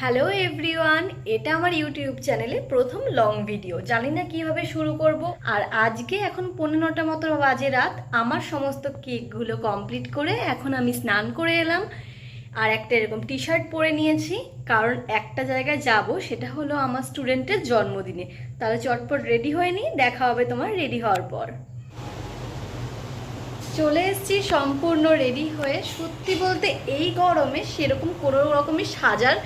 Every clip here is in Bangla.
হ্যালো এভরিওয়ান এটা আমার ইউটিউব চ্যানেলে প্রথম লং ভিডিও জানি না কীভাবে শুরু করব। আর আজকে এখন পনেরোটা মতো বাজে রাত। আমার সমস্ত কেকগুলো কমপ্লিট করে এখন আমি স্নান করে এলাম। আর একটা এরকম টি শার্ট পরে নিয়েছি। কারণ একটা জায়গায় যাব, সেটা হলো আমার স্টুডেন্টের জন্মদিনে। তাহলে চটপট রেডি হয়ে দেখা হবে তোমার রেডি হওয়ার পর। চলে এসেছি সম্পূর্ণ রেডি হয়ে। সত্যি বলতে এই গরমে সেরকম কোনো রকমই সাজার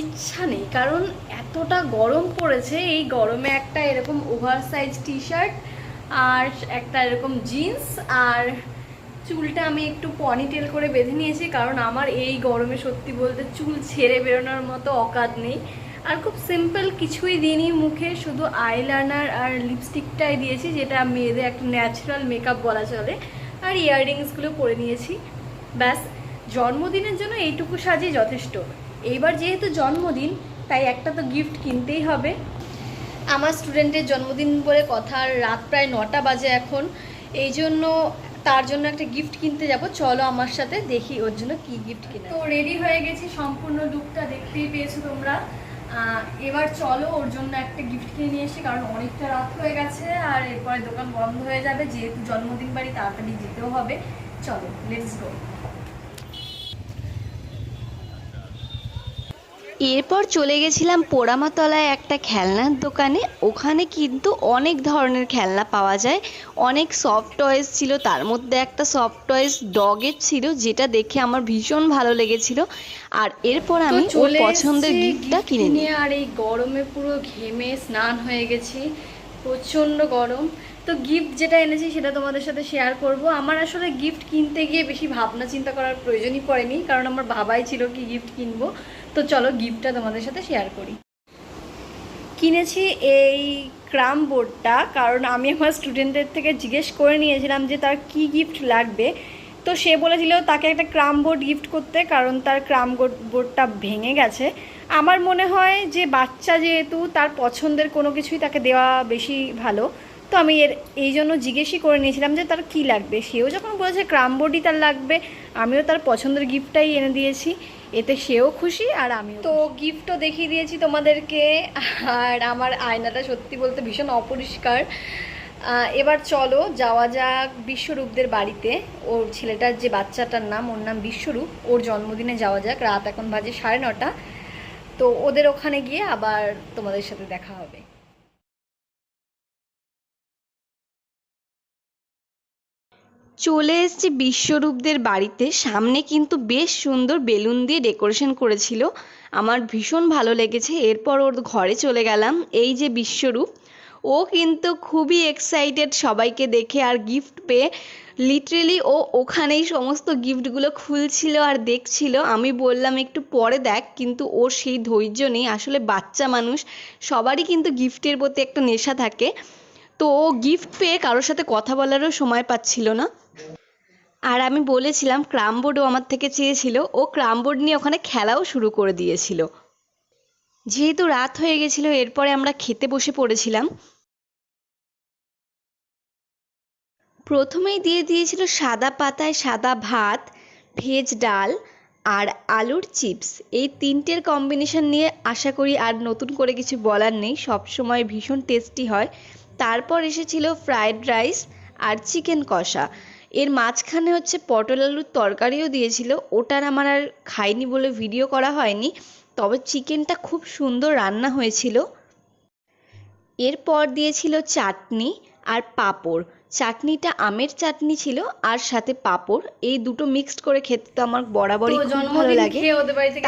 ইচ্ছা নেই, কারণ এতটা গরম পড়েছে, এই গরমে একটা এরকম ওভার সাইজ টি শার্ট আর একটা এরকম জিন্স আর চুলটা আমি একটু পনিটেল করে বেঁধে নিয়েছি, কারণ আমার এই গরমে সত্যি বলতে চুল ছেড়ে বেরোনোর মতো অকাত নেই। আর খুব সিম্পল কিছুই দিইনি মুখে, শুধু আইলাইনার আর লিপস্টিকটাই দিয়েছি, যেটা মেয়েদের একটা ন্যাচারাল মেকআপ বলা চলে, আর ইয়াররিংসগুলো পরে নিয়েছি। ব্যাস, জন্মদিনের জন্য এইটুকু সাজই যথেষ্ট। এইবার যেহেতু জন্মদিন তাই একটা তো গিফট কিনতেই হবে। আমার স্টুডেন্টের জন্মদিন বলে কথা আর রাত প্রায় নটা বাজে এখন। এই জন্য তার জন্য একটা গিফট কিনতে যাব। চলো আমার সাথে দেখি ওর জন্য কি গিফট কিনা। তো রেডি হয়ে গেছি সম্পূর্ণ লুকটা দেখতেই পেয়েছ তোমরা। এবার চলো ওর জন্য একটা গিফট কিনে নিয়ে এসে কারণ অনেকটা রাত হয়ে গেছে আর এরপরে দোকান বন্ধ হয়ে যাবে। যেহেতু জন্মদিন বাড়ি তাড়াতাড়ি যেতেও হবে। চলো লেটস গো এরপর চলে গেছিলাম পোড়ামাতলায় একটা খেলনার দোকানে। ওখানে কিন্তু অনেক ধরনের খেলনা পাওয়া যায়। অনেক সফট টয়েস ছিল তার মধ্যে একটা সফট টয়েস ডগের ছিল যেটা দেখে আমার ভীষণ ভালো লেগেছিল। আর এরপর আমি ওর পছন্দের গিফটটা কিনে নিই। আর এই গরমে পুরো ঘেমে স্নান হয়ে গেছি। প্রচণ্ড গরম। তো গিফট যেটা এনেছি সেটা তোমাদের সাথে শেয়ার করব। আমার আসলে গিফট কিনতে গিয়ে বেশি ভাবনা চিন্তা করার প্রয়োজনই পড়েনি, কারণ আমার ভাবাই ছিল কি গিফট কিনবো। তো চলো গিফটটা তোমাদের সাথে শেয়ার করি। কিনেছি এই ক্রাম বোর্ডটা, কারণ আমি আমার স্টুডেন্টদের থেকে জিজ্ঞেস করে নিয়েছিলাম যে তার কি গিফট লাগবে। তো সে বলেছিল তাকে একটা ক্রাম বোর্ড গিফট করতে, কারণ তার ক্রাম বোর্ডটা ভেঙে গেছে। আমার মনে হয় যে বাচ্চা যেহেতু তার পছন্দের কোনো কিছুই তাকে দেওয়া বেশি ভালো। তো আমি এর এই জন্য জিজ্ঞেসই করে নিয়েছিলাম যে তার কি লাগবে? সেও যখন বলেছে ক্রাম বোর্ডই তার লাগবে আমিও তার পছন্দের গিফটটাই এনে দিয়েছি। এতে সেও খুশি আর আমিও তো গিফটও দেখিয়ে দিয়েছি তোমাদেরকে। আর আমার আয়নাটা সত্যি বলতে ভীষণ অপরিষ্কার। এবার চলো যাওয়া যাক বিশ্বরূপদের বাড়িতে। ওর ছেলেটার যে বাচ্চাটার নাম ওর নাম বিশ্বরূপ। ওর জন্মদিনে যাওয়া যাক। রাত এখন বাজে সাড়ে নটা। তো ওদের ওখানে গিয়ে আবার তোমাদের সাথে দেখা হবে। চলে এসেছি বিশ্বরূপদের বাড়িতে। সামনে কিন্তু বেশ সুন্দর বেলুন দিয়ে ডেকোরেশন করেছিল। আমার ভীষণ ভালো লেগেছে। এরপর ওর ঘরে চলে গেলাম। এই যে বিশ্বরূপ ও কিন্তু খুবই এক্সাইটেড সবাইকে দেখে আর গিফট পেয়ে। লিটারেলি ও ওখানেই সমস্ত গিফটগুলো খুলছিল আর দেখছিল। আমি বললাম, একটু পরে দেখ। কিন্তু ওর সেই ধৈর্য নেই। আসলে বাচ্চা মানুষ, সবারই কিন্তু গিফটের প্রতি একটা নেশা থাকে। তো ও গিফট পেয়ে কারোর সাথে কথা বলারও সময় পাচ্ছিল না। আর আমি বলেছিলাম, ক্রাম বোর্ডও আমার থেকে চেয়েছিল। ও ক্রাম বোর্ড নিয়ে ওখানে খেলাও শুরু করে দিয়েছিল। যেহেতু রাত হয়ে গেছিল, এরপরে আমরা খেতে বসে পড়েছিলাম। প্রথমেই দিয়ে দিয়েছিল সাদা পাতায় সাদা ভাত, ভেজ ডাল আর আলুর চিপস। এই তিনটের কম্বিনেশন নিয়ে আশা করি আর নতুন করে কিছু বলার নেই। সব সময় ভীষণ টেস্টি হয়। তারপর এসেছিল ফ্রায়েড রাইস আর চিকেন কষা। এর মাঝখানে হচ্ছে পটল আলুর তরকারিও দিয়েছিল। ওটার আমার আর খাইনি বলে ভিডিও করা হয়নি। তবে চিকেনটা খুব সুন্দর রান্না হয়েছিল। এরপর দিয়েছিল চাটনি আর পাঁপড়। চাটনিটা আমের চাটনি ছিল আর সাথে পাঁপড়। এই দুটো মিক্সড করে খেতে তো আমার বরাবরই খুব ভালো লাগে।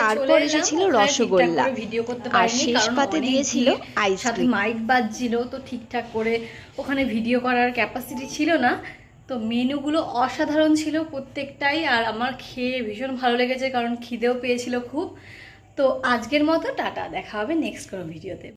তারপর এসেছিল রসগোল্লা। ভিডিও করতে আর শেষ পাতে দিয়েছিল আইসক্রিম মাইক বাজছিল তো ঠিকঠাক করে ওখানে ভিডিও করার ক্যাপাসিটি ছিল না। তো মেনুগুলো অসাধারণ ছিল প্রত্যেকটাই আর আমার খেয়ে ভীষণ ভালো লেগেছে কারণ খিদেও পেয়েছিল খুব। তো আজকের মতো টাটা দেখা হবে নেক্সট কোনো ভিডিওতে